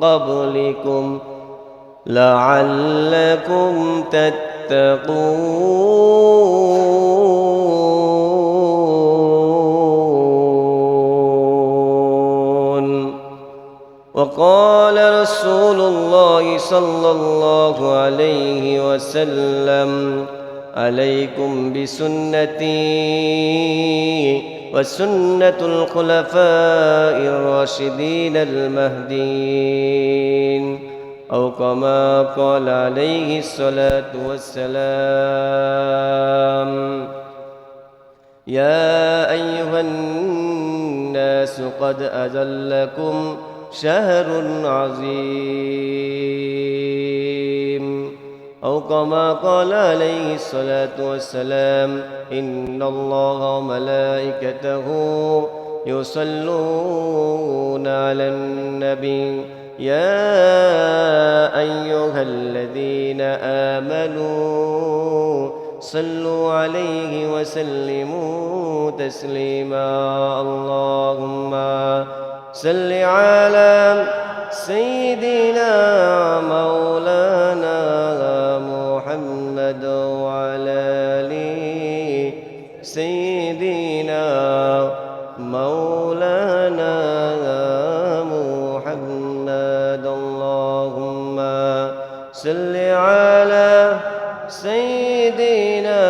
قبلكم لعلكم تتقون. وقال رسول الله صلى الله عليه وسلم عليكم بسنتي وسنة الخلفاء الراشدين المهديين أو كما قال عليه الصلاة والسلام يا أيها الناس قد أذلكم شهر عظيم. أو كما قال عليه الصلاة والسلام إن الله وملائكته يصلون على النبي. يا أيها الذين آمنوا صلوا عليه وسلموا تسليما. اللهم صل على سيدنا صل على سيدنا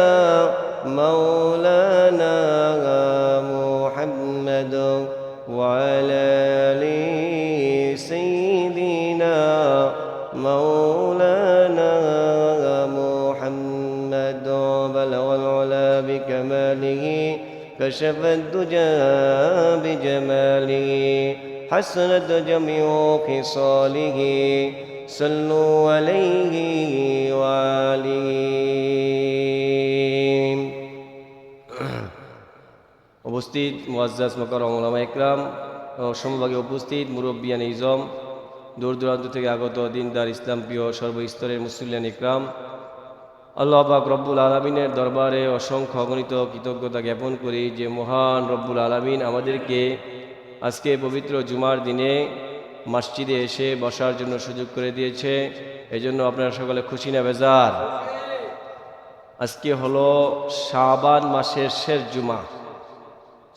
مولانا محمد وعلى سيدنا مولانا محمد. بلغ العلا بكماله كشف الدجى بجماله حسنت جميع خصاله. صلوا عليه وآله উপস্থিত মুআজ্জাজ মকরম ওলামা একরাম ও সমভাগে উপস্থিত মুরব্বিয়ান ইজম দূর দূরান্ত থেকে আগত দিনদার ইসলাম প্রিয় সর্বস্তরের মুসলিয়ান ইকরাম আল্লাহ পাক রব্বুল আলমিনের দরবারে অসংখ্য অগণিত কৃতজ্ঞতা জ্ঞাপন করি যে মহান রব্বুল আলমিন আমাদেরকে আজকে পবিত্র জুমার দিনে মসজিদে এসে বসার জন্য সুযোগ করে দিয়েছে। এজন্য আপনারা সকলে খুশি না বেজার? আজকে হলো শাবান মাসের শেষ জুমা।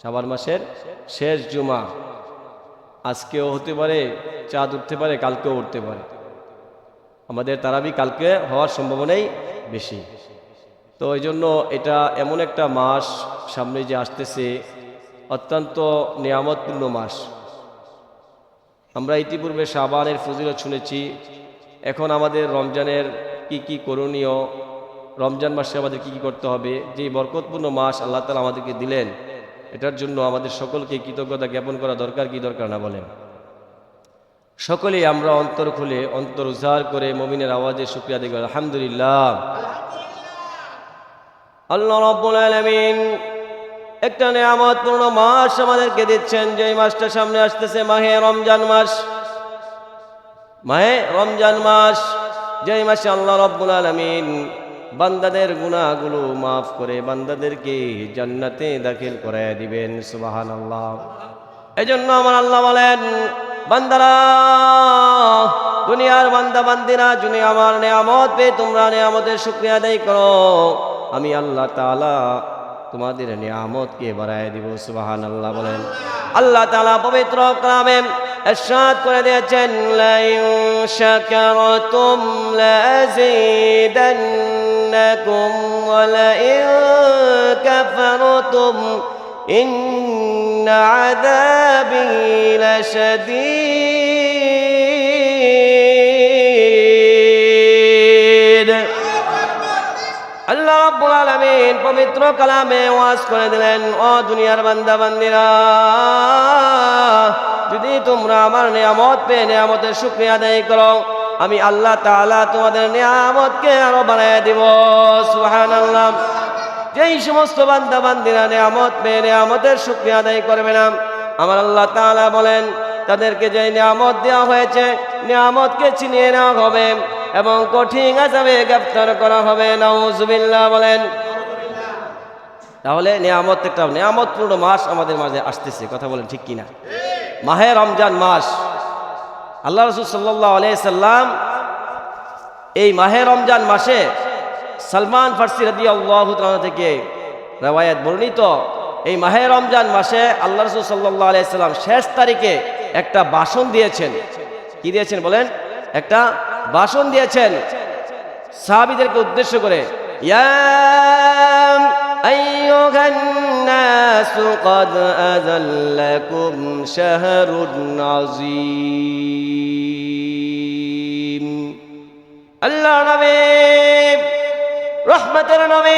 শাবান মাসের শেষ জুমা। আজকেও হতে পারে, চাঁদ উঠতে পারে, কালকেও উঠতে পারে। আমাদের তারাবি কালকে হওয়ার সম্ভাবনাই বেশি। তো এই জন্য এটা এমন একটা মাস সামনে যে আসতেছে, অত্যন্ত নিয়ামতপূর্ণ মাস। আমরা ইতিপূর্বে সাবানের ফজিলত শুনেছি, এখন আমাদের রমজানের কি কি করণীয়, রমজান মাসে আমাদের কি কি করতে হবে যে বরকতপূর্ণ মাস আল্লাহ তালা আমাদেরকে দিলেন, এটার জন্য আমাদের সকলকে কৃতজ্ঞতা জ্ঞাপন করা দরকার, কি দরকার না বলেন? সকলেই আমরা অন্তর খুলে অন্তর উজাড় করে মমিনের আওয়াজে শুক্রিয়া দেখব আলহামদুলিল্লাহ। আল্লাহ একটা নিয়ামত নিয়ামতপূর্ণ মাস আমাদেরকে দিচ্ছেন যে মাসটা সামনে আসতেছে মাহে রমজান মাস। মাহে রমজান মাস, যেই মাসে আল্লাহ রব্বুল আলামিন বান্দাদের গুণাগুলো মাফ করে বান্দাদেরকে জান্নাতে দাখিল করে দিবেন সুবাহান আল্লাহ এই জন্য আমার আল্লাহ বলেন, বান্দারা, দুনিয়ার বান্দা বান্দিরা, যদি আমার নেয়ামত পেয়ে তোমরা নেয়ামতের শুক্রিয়া আদায় করো, আমি আল্লাহ তাআলা তোমাদের নিয়ামতকে বাড়ায় দিব সুবাহান আল্লাহ বলেন আল্লাহ তাআলা পবিত্র কালামে ارشاد করে দিয়েছেন লাইন শাকারতুম লাযিদান্নাকুম ওয়া লাইন কাফারতুম ইন্ন আযাবি লাশাদীদ আল্লাহ রাব্বুল আলামিন পবিত্র কালামে ওয়াজ করে দিলেন, ও দুনিয়ার বান্দা বান্দিরা যদি তোমরা আমার নিয়ামত পেয়ে নিয়ামতের শুকরিয়া আদায় করো, আমি আল্লাহ তাআলা তোমাদের নিয়ামতকে আরও বাড়ায় দিব। সুবহানাল্লাহ। যেই সমস্ত বান্দা বান্দিরা নিয়ামত পেয়ে নিয়ামতের শুকরিয়া আদায় করবে না, আমার আল্লাহ তাআলা বলেন, তাদেরকে যে নিয়ামত দেওয়া হয়েছে, নিয়ামতকে চিনিয়ে নেওয়া হবে। এবং কঠিন আজাবে গ্রেফতার করা হবে। নাউজুবিল্লাহ বলেন, তাহলে নিয়ামত একটা, নিয়ামতপূর্ণ মাস আমাদের মাঝে আসতেছে, কথা বলেন ঠিক কিনা? মাহে রমজান মাস। আল্লাহ রসুল সাল্লাহ আলাইসাল্লাম এই মাহে রমজান মাসে সালমান ফার্সি রাদি আল্লাহ থেকে রেওয়ায়ত বর্ণিত। এই মাহে রমজান মাসে আল্লাহ রসুল সাল্লাহ আলাইসাল্লাম শেষ তারিখে একটা ভাষণ দিয়েছেন। কি দিয়েছেন বলেন? একটা ভাষণ দিয়েছেন সাহাবিদেরকে উদ্দেশ্য করে আল্লাহ নবে রহমতের নবে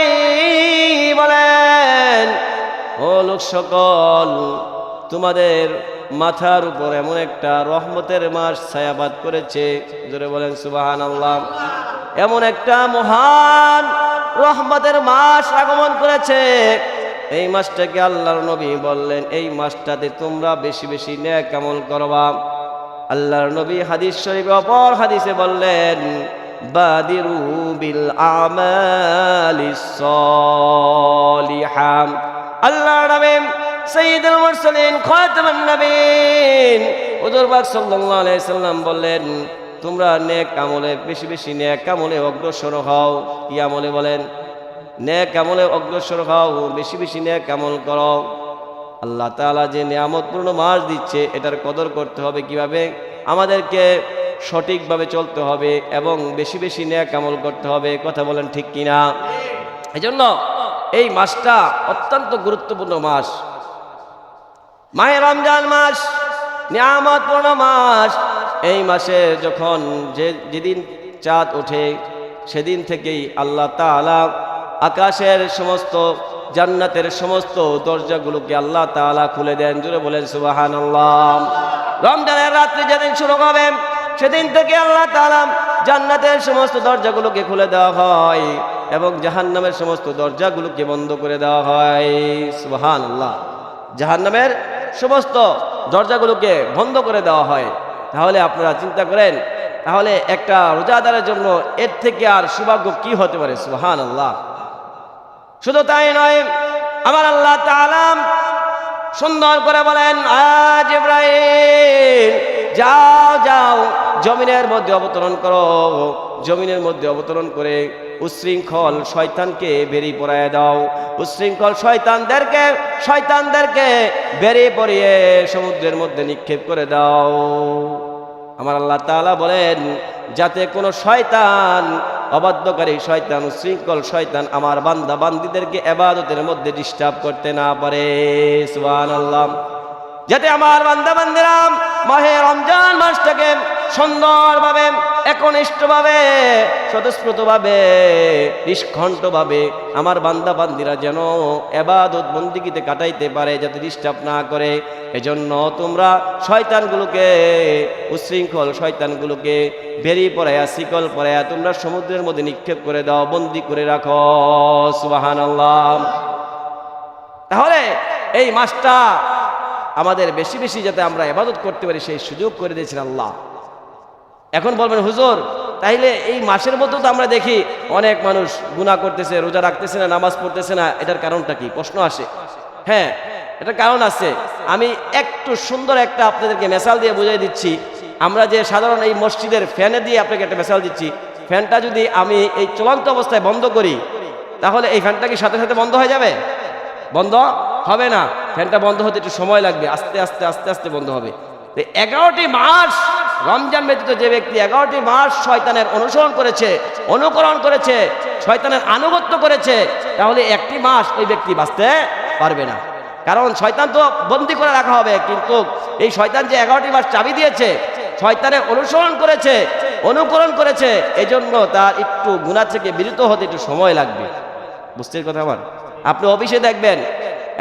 বলেন ও লোক সকল তোমাদের মাথার উপর এমন একটা রহমতের মাস ছায়াবাদ করেছে। জোরে বলেন সুবাহান আল্লাহ এমন একটা মহান রহমতের মাস আগমন করেছে। এই মাসটাকে আল্লাহর নবী বললেন, এই মাসটাতে তোমরা বেশি বেশি ন্যাক আমল করবা। আল্লাহর নবী হাদিস শরীফে অপর হাদিসে বললেন আল্লাহর নবী সৈয়দুল মুরসালিন খাতামুন নবীন। হুজুর পাক সাল্লাল্লাহু আলাইহি সাল্লাম বললেন, তোমরা নেক আমলে, বেশি বেশি নেক আমলে অগ্রসর হও। কি আমলে বলেন? নেক আমলে অগ্রসর হও, বেশি বেশি নেক আমল করো। আল্লাহ তাআলা যে নিয়ামতপূর্ণ মাস দিচ্ছে, এটার কদর করতে হবে কীভাবে? আমাদেরকে সঠিকভাবে চলতে হবে এবং বেশি বেশি নেক আমল করতে হবে। কথা বলেন ঠিক কিনা? এই জন্য এই মাসটা অত্যন্ত গুরুত্বপূর্ণ মাস। মাহে রমজান মাস নিয়ামতপূর্ণ মাস, এই মাসে যখন যে যেদিন চাঁদ ওঠে, সেদিন থেকেই আল্লাহ তাআলা আকাশের সমস্ত, জান্নাতের সমস্ত দরজাগুলোকে আল্লাহ তাআলা খুলে দেন। জুড়ে বলেন সুবাহান রমজানের রাত্রি যেদিন শুরু হবে, সেদিন থেকে আল্লাহ তাআলা জান্নাতের সমস্ত দরজাগুলোকে খুলে দেওয়া হয় এবং জাহান্নামের সমস্ত দরজাগুলোকে বন্ধ করে দেওয়া হয়। সুবাহান আল্লাহ জাহান্নামের সমস্ত দরজাগুলোকে বন্ধ করে দেওয়া হয়। তাহলে আপনারা চিন্তা করেন, তাহলে একটা রোজাদারের জন্য এর থেকে আর সৌভাগ্য কি হতে পারে? সুহান আল্লাহ শুধু তাই নয়, আমার আল্লাহ তালাম সুন্দর করে বলেন আজ ইব্রাহিম যাও যাও, জমিনের মধ্যে অবতরণ করো। জমিনের মধ্যে অবতরণ করে উশৃঙ্খল শয়তানকে বেরিয়ে পড়ায় দাও। উশৃঙ্খল শয়তানদেরকে শয়তানদেরকে বেরিয়ে পড়িয়ে সমুদ্রের মধ্যে নিক্ষেপ করে দাও। আমার আল্লাহ তাআলা বলেন, যাতে কোনো শয়তান, অবাধ্যকারী শয়তান, উশৃঙ্খল শয়তান আমার বান্দা বান্দিদেরকে এবাদতের মধ্যে ডিস্টার্ব করতে না পারে। সুবহানাল্লাহ। যাতে আমার বান্দা বান্দিরাম মাহে রমজান মাসটাকে সুন্দরভাবে, একনিষ্ঠভাবে, স্বতঃস্ফূর্তভাবে, নিষ্কণ্ঠভাবে আমার বান্দা বান্দিরা যেন এবাদত বন্দিগিতে কাটাইতে পারে, যাতে ডিস্টার্ব না করে। এজন্য তোমরা শয়তানগুলোকে, উশৃঙ্খল শয়তানগুলোকে বেরিয়ে পড়াইয়া, শিকল পড়াইয়া তোমরা সমুদ্রের মধ্যে নিক্ষেপ করে দাও, বন্দি করে রাখো। সুবাহান তাহলে এই মাসটা আমাদের বেশি বেশি যাতে আমরা এবাদত করতে পারি, সেই সুযোগ করে দিয়েছেন আল্লাহ। এখন বলবেন, হুজুর, তাইলে এই মাসের মধ্যে তো আমরা দেখি অনেক মানুষ গুণা করতেছে, রোজা রাখতেছে না, নামাজ পড়তেছে না। এটার কারণটা কি? প্রশ্ন আসে। হ্যাঁ এটার কারণ আছে। আমি একটু সুন্দর একটা আপনাদেরকে মেসাল দিয়ে বুঝিয়ে দিচ্ছি। আমরা যে সাধারণ এই মসজিদের ফ্যানে দিয়ে আপনাকে একটা মেসাল দিচ্ছি। ফ্যানটা যদি আমি এই চলন্ত অবস্থায় বন্ধ করি, তাহলে এই ফ্যানটা কি সাথে সাথে বন্ধ হয়ে যাবে? বন্ধ? হবে না। ফ্যানটা বন্ধ হতে একটু সময় লাগবে। আস্তে আস্তে আস্তে আস্তে বন্ধ হবে। তো এগারোটি মাস রমজান ব্যতীত যে ব্যক্তি এগারোটি মাস শয়তানের অনুসরণ করেছে, অনুকরণ করেছে, শয়তানের আনুগত্য করেছে, তাহলে একটি মাস ওই ব্যক্তি বাঁচতে পারবে না। কারণ শয়তান তো বন্দি করে রাখা হবে, কিন্তু এই শয়তান যে এগারোটি মাস চাবি দিয়েছে শয়তানের অনুসরণ করেছে, অনুকরণ করেছে এই জন্য তার একটু গুণা থেকে বিরত হতে একটু সময় লাগবে। বুঝতে কথা আমার? আপনি অফিসে দেখবেন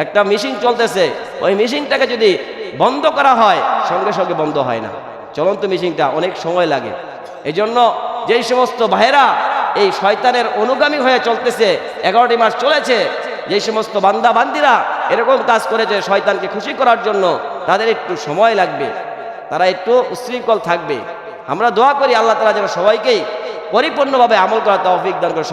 একটা মেশিন চলতেছে, ওই মেশিনটাকে যদি বন্ধ করা হয়, সঙ্গে সঙ্গে বন্ধ হয় না। চলন্ত মেশিনটা অনেক সময় লাগে। এই জন্য যেই সমস্ত ভাইয়েরা এই শয়তানের অনুগামী হয়ে চলতেছে, এগারোটি মাস চলেছে, যেই সমস্ত বান্দা বান্দিরা এরকম কাজ করেছে শয়তানকে খুশি করার জন্য, তাদের একটু সময় লাগবে, তারা একটু উশৃঙ্খল থাকবে। আমরা দোয়া করি আল্লাহ তালা যেন সবাইকেই পরিপূর্ণভাবে আমল করা তৌফিক দান করে।